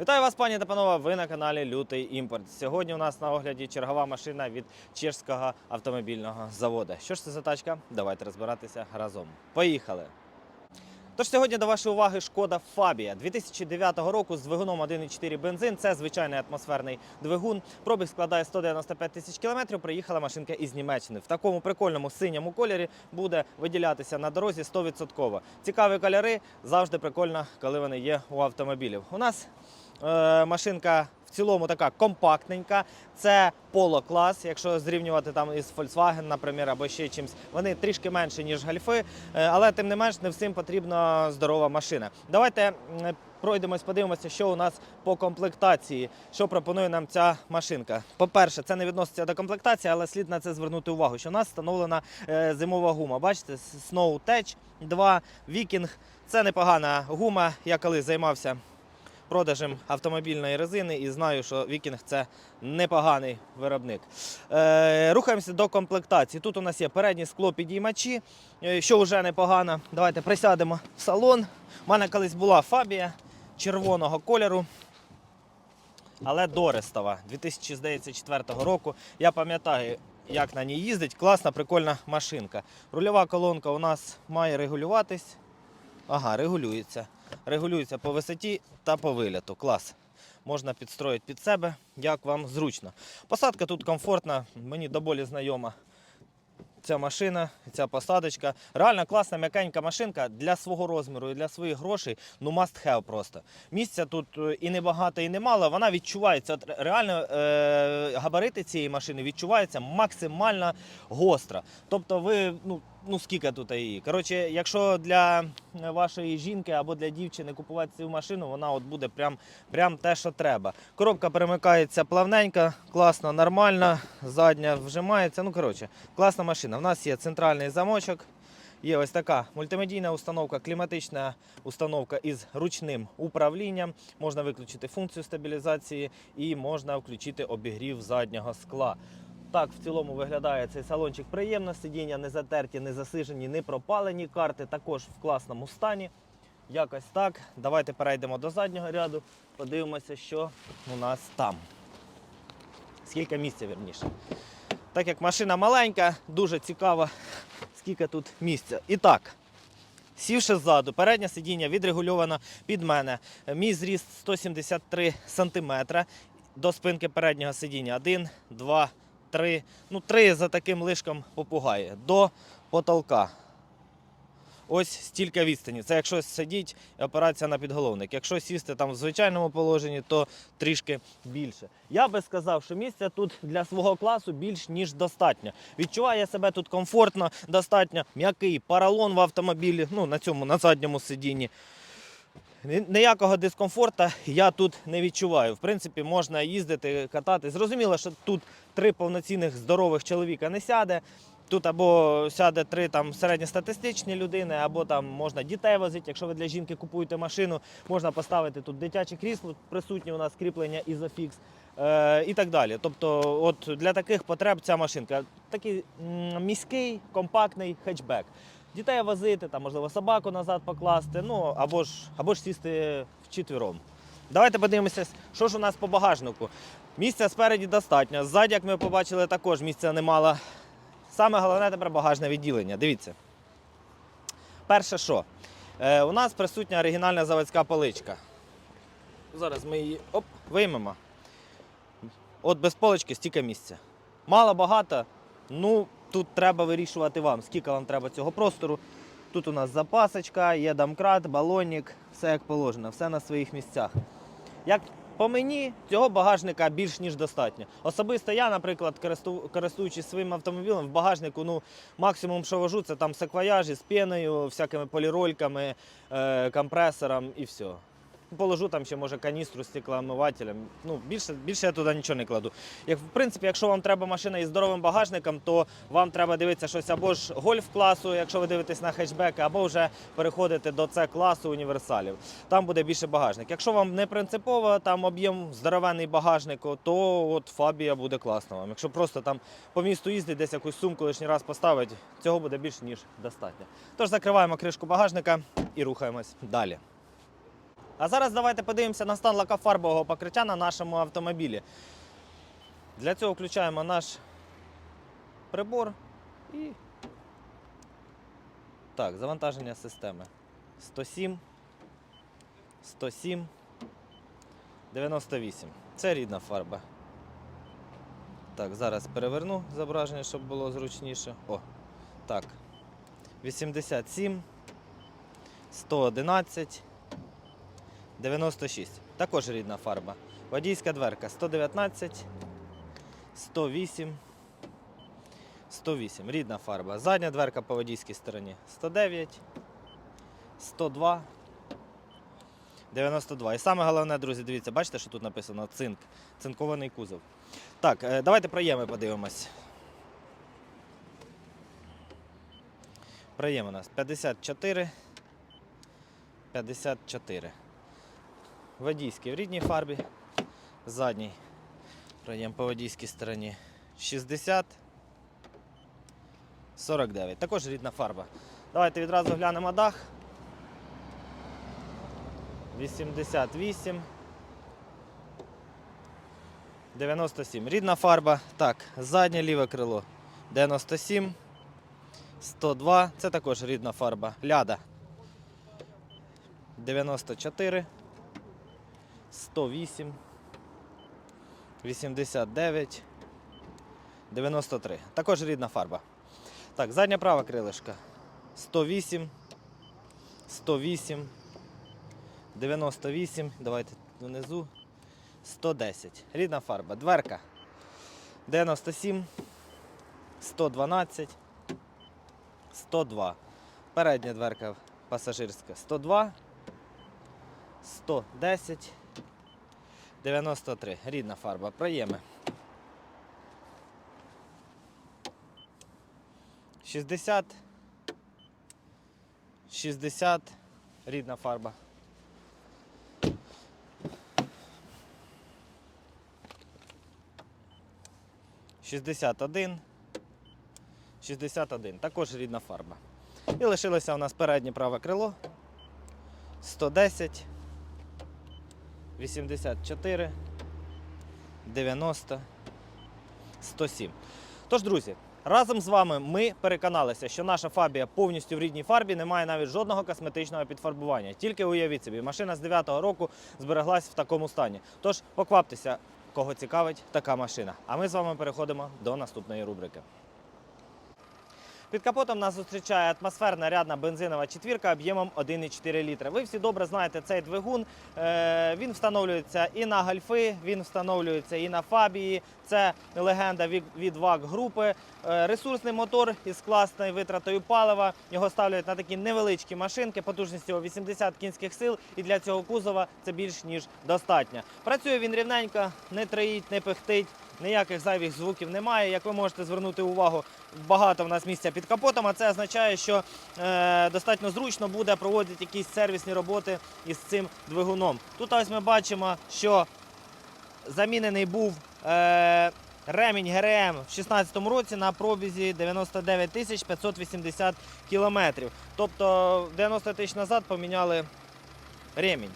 Вітаю вас, пані та панове. Ви на каналі Лютий Імпорт. Сьогодні у нас на огляді чергова машина від чешського автомобільного заводу. Що ж це за тачка? Давайте розбиратися разом. Поїхали! Тож сьогодні до вашої уваги шкода Фабія 2009 року з двигуном 1,4 бензин. Це звичайний атмосферний двигун. Пробіг складає 195 тисяч кілометрів. Приїхала машинка із Німеччини. В такому прикольному синьому кольорі буде виділятися на дорозі 100%. Цікаві кольори завжди прикольно, коли вони є у автомобілів. У нас машинка в цілому така компактненька. Це Polo якщо зрівнювати там із Volkswagen, наприклад, або ще чимось. Вони трішки менші, ніж гальфи, е, але тим не менш не всім потрібна здорова машина. Давайте пройдемось, подивимося, що у нас по комплектації, що пропонує нам ця машинка. По-перше, це не відноситься до комплектації, але слід на це звернути увагу, що у нас встановлена е, зимова гума. Бачите, Snow Tech 2 Viking. Це непогана гума. Я коли займався продажем автомобільної резини і знаю, що Вікінг це непоганий виробник. Е, рухаємося до комплектації. Тут у нас є передні склопідіймачі, е, що вже непогано. Давайте присядемо в салон. У мене колись була фабія червоного кольору. Але Дорестова 2004 року. Я пам'ятаю, як на ній їздить. Класна, прикольна машинка. Рульова колонка у нас має регулюватись. Ага, регулюється. Регулюється по висоті та по виліту. Клас. Можна підстроїти під себе, як вам зручно. Посадка тут комфортна, мені доволі знайома. Ця машина, ця посадочка. Реально класна м'якенька машинка для свого розміру і для своїх грошей. Ну, must have просто. Місця тут е, і не багато, і не мало. Вона відчувається. От реально е- габарити цієї машини відчуваються максимально гостро. Тобто, ви, ну, ну скільки тут її? Коротше, якщо для вашої жінки або для дівчини купувати цю машину, вона от буде прям, прям те, що треба. Коробка перемикається плавненько, класно, нормально, задня вжимається. Ну, коротше, класна машина. У нас є центральний замочок. Є ось така мультимедійна установка, кліматична установка із ручним управлінням. Можна виключити функцію стабілізації і можна включити обігрів заднього скла. Так, в цілому виглядає цей салончик приємно. Сидіння не затерті, не засижені, не пропалені. Карти також в класному стані. Якось так. Давайте перейдемо до заднього ряду, подивимося, що у нас там. Скільки місця вірніше. Так як машина маленька, дуже цікаво, скільки тут місця. І так, сівши ззаду, переднє сидіння відрегульовано під мене. Мій зріст 173 см. До спинки переднього сидіння 1, 2, 3. Ну, три за таким лишком попугає. До потолка. Ось стільки відстані. Це якщо сидіть і опиратися на підголовник. Якщо сісти там в звичайному положенні, то трішки більше. Я би сказав, що місця тут для свого класу більш ніж достатньо. Відчуваю я себе тут комфортно, достатньо м'який паралон в автомобілі, ну на цьому на задньому сидінні. Ніякого дискомфорту я тут не відчуваю. В принципі, можна їздити, катати. Зрозуміло, що тут три повноцінних здорових чоловіка не сяде. Тут або сяде три там середньостатистичні людини, або там можна дітей возити. Якщо ви для жінки купуєте машину, можна поставити тут дитяче крісло, присутнє у нас кріплення Isofix е, і так далі. Тобто, от для таких потреб ця машинка такий міський, компактний хетчбек. Дітей возити, там, можливо, собаку назад покласти, ну або ж, або ж сісти вчетвером. Давайте подивимося, що ж у нас по багажнику. Місця спереді достатньо. Ззаді, як ми побачили, також місця немало. Саме головне тепер багажне відділення. Дивіться. Перше що? Е, у нас присутня оригінальна заводська поличка. Зараз ми її оп, виймемо. От без полички стільки місця. Мало багато. Ну, тут треба вирішувати вам, скільки вам треба цього простору. Тут у нас запасочка, є домкрат, балонник, все як положено, все на своїх місцях. Як по мені, цього багажника більш ніж достатньо. Особисто я, наприклад, користуючись своїм автомобілем, в багажнику ну, максимум, що вожу, це там саквояжі з піною, всякими полірольками, е, компресором і все. Положу там ще, може, каністру з стеклоомивателем. Ну, більше, більше я туди нічого не кладу. Як, в принципі, якщо вам треба машина із здоровим багажником, то вам треба дивитися щось або ж гольф-класу, якщо ви дивитесь на хетчбеки, або вже переходити до С-класу універсалів. Там буде більше багажник. Якщо вам не принципово там об'єм здоровенний багажнику, то от Фабія буде класно вам. Якщо просто там по місту їздить, десь якусь сумку лишній раз поставить, цього буде більше ніж достатньо. Тож закриваємо кришку багажника і рухаємось далі. А зараз давайте подивимося на стан лакофарбового покриття на нашому автомобілі. Для цього включаємо наш прибор і. Так, завантаження системи. 107, 107, 98. Це рідна фарба. Так, зараз переверну зображення, щоб було зручніше. О, так. 87, 111, 96. Також рідна фарба. Водійська дверка 119, 108, 108. Рідна фарба. Задня дверка по водійській стороні 109, 102, 92. І саме головне, друзі, дивіться, бачите, що тут написано цинк, цинкований кузов. Так, е, давайте проєми подивимось. Проєм у нас 54. 54. Водійський в рідній фарбі. Задній проєм по водійській стороні 60. 49. Також рідна фарба. Давайте відразу глянемо дах. 88. 97. Рідна фарба. Так, заднє ліве крило. 97. 102. Це також рідна фарба. Ляда. 94. 108. 89. 93. Також рідна фарба. Так, задня права крилишка. 108. 108. 98. Давайте внизу. 110. Рідна фарба. Дверка. 97. 112. 102. Передня дверка пасажирська 102. 110. 93. Рідна фарба. Проєми. 60. 60. Рідна фарба. Шістдесят один. 61. Також рідна фарба. І лишилося у нас переднє праве крило. 110, 84, 90, 107. Тож, друзі, разом з вами ми переконалися, що наша фабія повністю в рідній фарбі, не має навіть жодного косметичного підфарбування. Тільки уявіть собі, машина з 9-го року збереглась в такому стані. Тож покваптеся, кого цікавить така машина. А ми з вами переходимо до наступної рубрики. Під капотом нас зустрічає атмосферна рядна бензинова четвірка об'ємом 1,4 літра. Ви всі добре знаєте цей двигун. Е, Він встановлюється і на гольфи, він встановлюється і на фабії. Це легенда від, ВАГ групи. Е, Ресурсний мотор із класною витратою палива. Його ставлять на такі невеличкі машинки, потужністю 80 кінських сил, і для цього кузова це більш ніж достатньо. Працює він рівненько, не троїть, не пихтить. Ніяких зайвих звуків немає. Як ви можете звернути увагу, багато в нас місця під капотом, а це означає, що е, достатньо зручно буде проводити якісь сервісні роботи із цим двигуном. Тут ось ми бачимо, що замінений був е, ремінь ГРМ в 2016 році на пробізі 99 тисяч 580 кілометрів. Тобто 90 тисяч назад поміняли ремінь.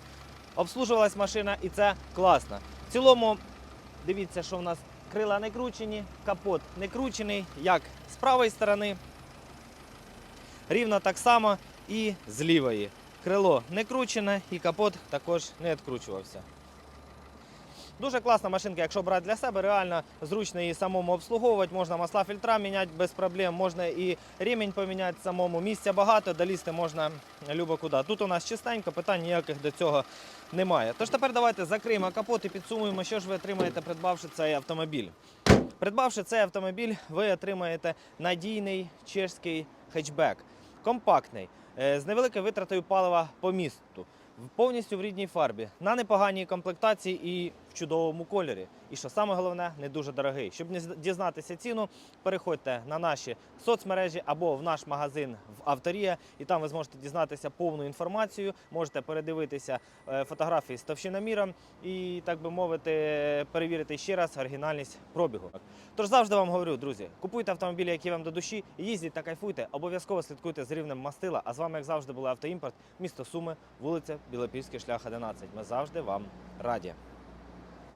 Обслужувалась машина і це класно. В цілому, дивіться, що в нас крила не кручені, капот не кручений, як з правої сторони. Рівно так само і з лівої. Крило не кручене і капот також не відкручувався. Дуже класна машинка, якщо брати для себе, реально зручно її самому обслуговувати. Можна масла фільтра міняти без проблем, можна і ремінь поміняти самому. Місця багато, долізти можна любо куди. Тут у нас чистенько, питань ніяких до цього немає. Тож тепер давайте закриємо капот і підсумуємо, що ж ви отримаєте, придбавши цей автомобіль. Придбавши цей автомобіль, ви отримаєте надійний чешський хетчбек, компактний, е, з невеликою витратою палива по місту, повністю в рідній фарбі, на непоганій комплектації і чудовому кольорі. І що саме головне, не дуже дорогий. Щоб не дізнатися ціну, переходьте на наші соцмережі або в наш магазин в Авторія, і там ви зможете дізнатися повну інформацію. Можете передивитися е, фотографії з товщиноміром і, так би мовити, перевірити ще раз оригінальність пробігу. Тож завжди вам говорю, друзі, купуйте автомобілі, які вам до душі, їздіть та кайфуйте. Обов'язково слідкуйте з рівнем мастила. А з вами, як завжди, були автоімпорт, місто Суми, вулиця Білопільський шлях 11. Ми завжди вам раді.